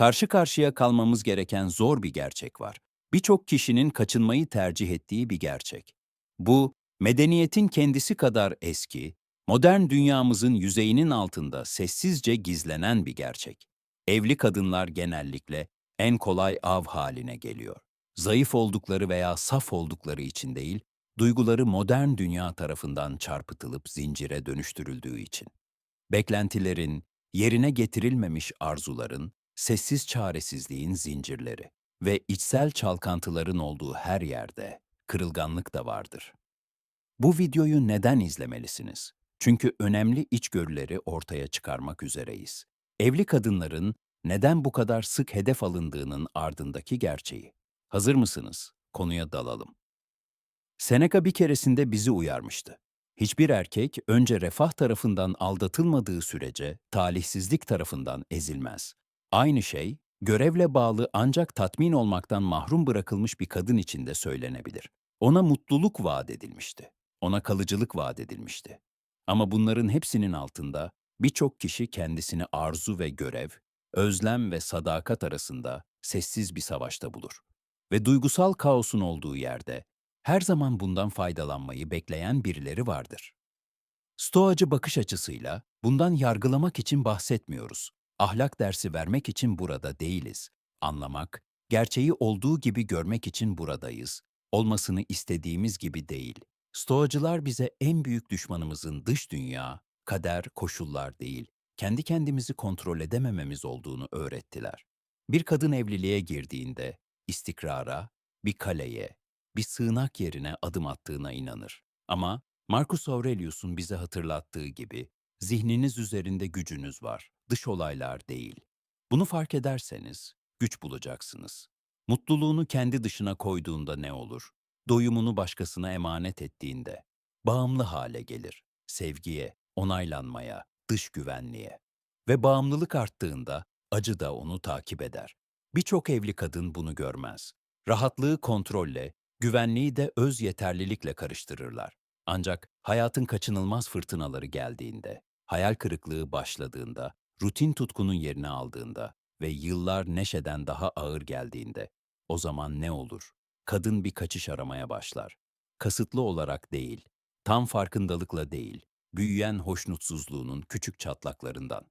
karşı karşıya kalmamız gereken zor bir gerçek var. Birçok kişinin kaçınmayı tercih ettiği bir gerçek. Bu, medeniyetin kendisi kadar eski, modern dünyamızın yüzeyinin altında sessizce gizlenen bir gerçek. Evli kadınlar genellikle en kolay av haline geliyor. Zayıf oldukları veya saf oldukları için değil, duyguları modern dünya tarafından çarpıtılıp zincire dönüştürüldüğü için. Beklentilerin, yerine getirilmemiş arzuların, sessiz çaresizliğin zincirleri ve içsel çalkantıların olduğu her yerde kırılganlık da vardır. Bu videoyu neden izlemelisiniz? Çünkü önemli içgörüleri ortaya çıkarmak üzereyiz. Evli kadınların neden bu kadar sık hedef alındığının ardındaki gerçeği. Hazır mısınız? Konuya dalalım. Seneca bir keresinde bizi uyarmıştı. Hiçbir erkek önce refah tarafından aldatılmadığı sürece talihsizlik tarafından ezilmez. Aynı şey, görevle bağlı ancak tatmin olmaktan mahrum bırakılmış bir kadın için de söylenebilir. Ona mutluluk vaat edilmişti. Ona kalıcılık vaat edilmişti. Ama bunların hepsinin altında birçok kişi kendisini arzu ve görev, özlem ve sadakat arasında sessiz bir savaşta bulur. Ve duygusal kaosun olduğu yerde her zaman bundan faydalanmayı bekleyen birileri vardır. Stoacı bakış açısıyla bundan yargılamak için bahsetmiyoruz. Ahlak dersi vermek için burada değiliz. Anlamak, gerçeği olduğu gibi görmek için buradayız. Olmasını istediğimiz gibi değil. Stoacılar bize en büyük düşmanımızın dış dünya, kader, koşullar değil, kendi kendimizi kontrol edemememiz olduğunu öğrettiler. Bir kadın evliliğe girdiğinde istikrara, bir kaleye, bir sığınak yerine adım attığına inanır. Ama Marcus Aurelius'un bize hatırlattığı gibi zihniniz üzerinde gücünüz var, dış olaylar değil. Bunu fark ederseniz güç bulacaksınız. Mutluluğunu kendi dışına koyduğunda ne olur? Doyumunu başkasına emanet ettiğinde bağımlı hale gelir. Sevgiye, onaylanmaya, dış güvenliğe. Ve bağımlılık arttığında acı da onu takip eder. Birçok evli kadın bunu görmez. Rahatlığı kontrolle, güvenliği de öz yeterlilikle karıştırırlar. Ancak hayatın kaçınılmaz fırtınaları geldiğinde, hayal kırıklığı başladığında, rutin tutkunun yerini aldığında ve yıllar neşeden daha ağır geldiğinde, o zaman ne olur? Kadın bir kaçış aramaya başlar. Kasıtlı olarak değil, tam farkındalıkla değil, büyüyen hoşnutsuzluğunun küçük çatlaklarından.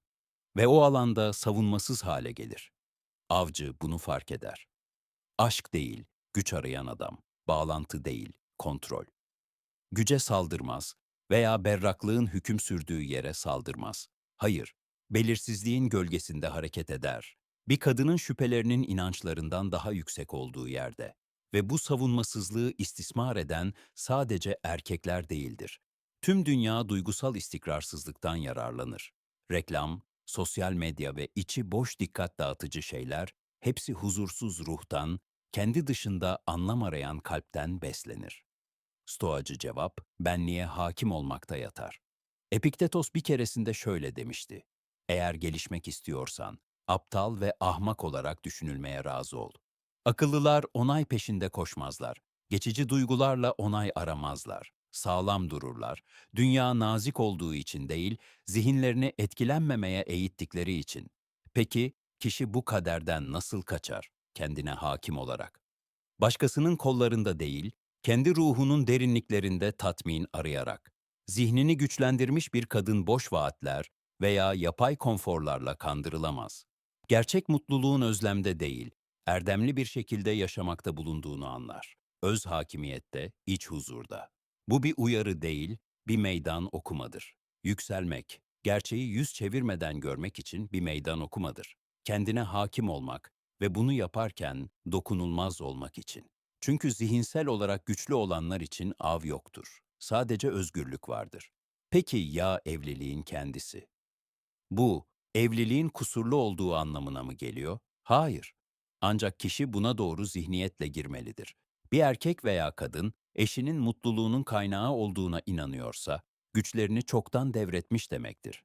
Ve o alanda savunmasız hale gelir. Avcı bunu fark eder. Aşk değil, güç arayan adam, bağlantı değil, kontrol. Güce saldırmaz veya berraklığın hüküm sürdüğü yere saldırmaz. Hayır, belirsizliğin gölgesinde hareket eder. Bir kadının şüphelerinin inançlarından daha yüksek olduğu yerde. Ve bu savunmasızlığı istismar eden sadece erkekler değildir. Tüm dünya duygusal istikrarsızlıktan yararlanır. Reklam, sosyal medya ve içi boş dikkat dağıtıcı şeyler hepsi huzursuz ruhtan, kendi dışında anlam arayan kalpten beslenir. Stoacı cevap, benliğe hakim olmakta yatar. Epiktetos bir keresinde şöyle demişti. Eğer gelişmek istiyorsan, aptal ve ahmak olarak düşünülmeye razı ol. Akıllılar onay peşinde koşmazlar. Geçici duygularla onay aramazlar. Sağlam dururlar. Dünya nazik olduğu için değil, zihinlerini etkilenmemeye eğittikleri için. Peki, kişi bu kaderden nasıl kaçar? Kendine hakim olarak. Başkasının kollarında değil, kendi ruhunun derinliklerinde tatmin arayarak. Zihnini güçlendirmiş bir kadın boş vaatler veya yapay konforlarla kandırılamaz. Gerçek mutluluğun özlemde değil, erdemli bir şekilde yaşamakta bulunduğunu anlar. Öz hakimiyette, iç huzurda. Bu bir uyarı değil, bir meydan okumadır. Yükselmek, gerçeği yüz çevirmeden görmek için bir meydan okumadır. Kendine hakim olmak ve bunu yaparken dokunulmaz olmak için. Çünkü zihinsel olarak güçlü olanlar için av yoktur. Sadece özgürlük vardır. Peki ya evliliğin kendisi? Bu, evliliğin kusurlu olduğu anlamına mı geliyor? Hayır. Ancak kişi buna doğru zihniyetle girmelidir. Bir erkek veya kadın, eşinin mutluluğunun kaynağı olduğuna inanıyorsa, güçlerini çoktan devretmiş demektir.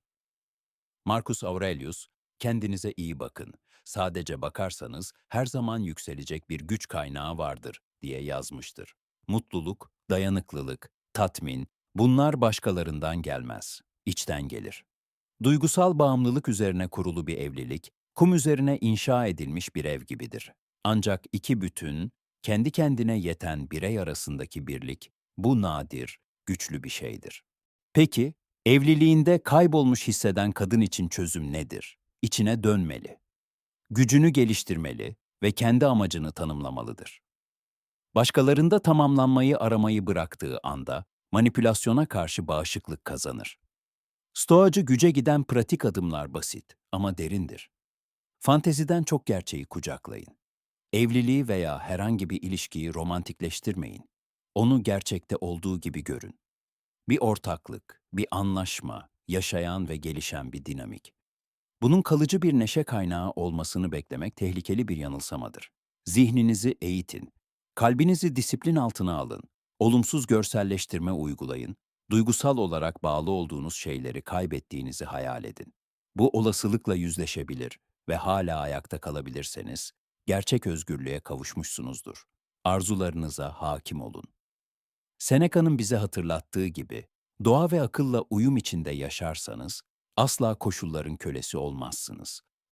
Marcus Aurelius, kendinize iyi bakın. Sadece bakarsanız her zaman yükselecek bir güç kaynağı vardır diye yazmıştır. Mutluluk, dayanıklılık, tatmin, bunlar başkalarından gelmez, içten gelir. Duygusal bağımlılık üzerine kurulu bir evlilik, kum üzerine inşa edilmiş bir ev gibidir. Ancak iki bütün, kendi kendine yeten birey arasındaki birlik, bu nadir, güçlü bir şeydir. Peki, evliliğinde kaybolmuş hisseden kadın için çözüm nedir? İçine dönmeli. Gücünü geliştirmeli ve kendi amacını tanımlamalıdır. Başkalarında tamamlanmayı aramayı bıraktığı anda manipülasyona karşı bağışıklık kazanır. Stoacı güce giden pratik adımlar basit ama derindir. Fanteziden çok gerçeği kucaklayın. Evliliği veya herhangi bir ilişkiyi romantikleştirmeyin. Onu gerçekte olduğu gibi görün. Bir ortaklık, bir anlaşma, yaşayan ve gelişen bir dinamik. Bunun kalıcı bir neşe kaynağı olmasını beklemek tehlikeli bir yanılsamadır. Zihninizi eğitin, kalbinizi disiplin altına alın, olumsuz görselleştirme uygulayın, duygusal olarak bağlı olduğunuz şeyleri kaybettiğinizi hayal edin. Bu olasılıkla yüzleşebilir ve hala ayakta kalabilirseniz, gerçek özgürlüğe kavuşmuşsunuzdur. Arzularınıza hakim olun. Seneca'nın bize hatırlattığı gibi, doğa ve akılla uyum içinde yaşarsanız, asla koşulların kölesi olmazsınız.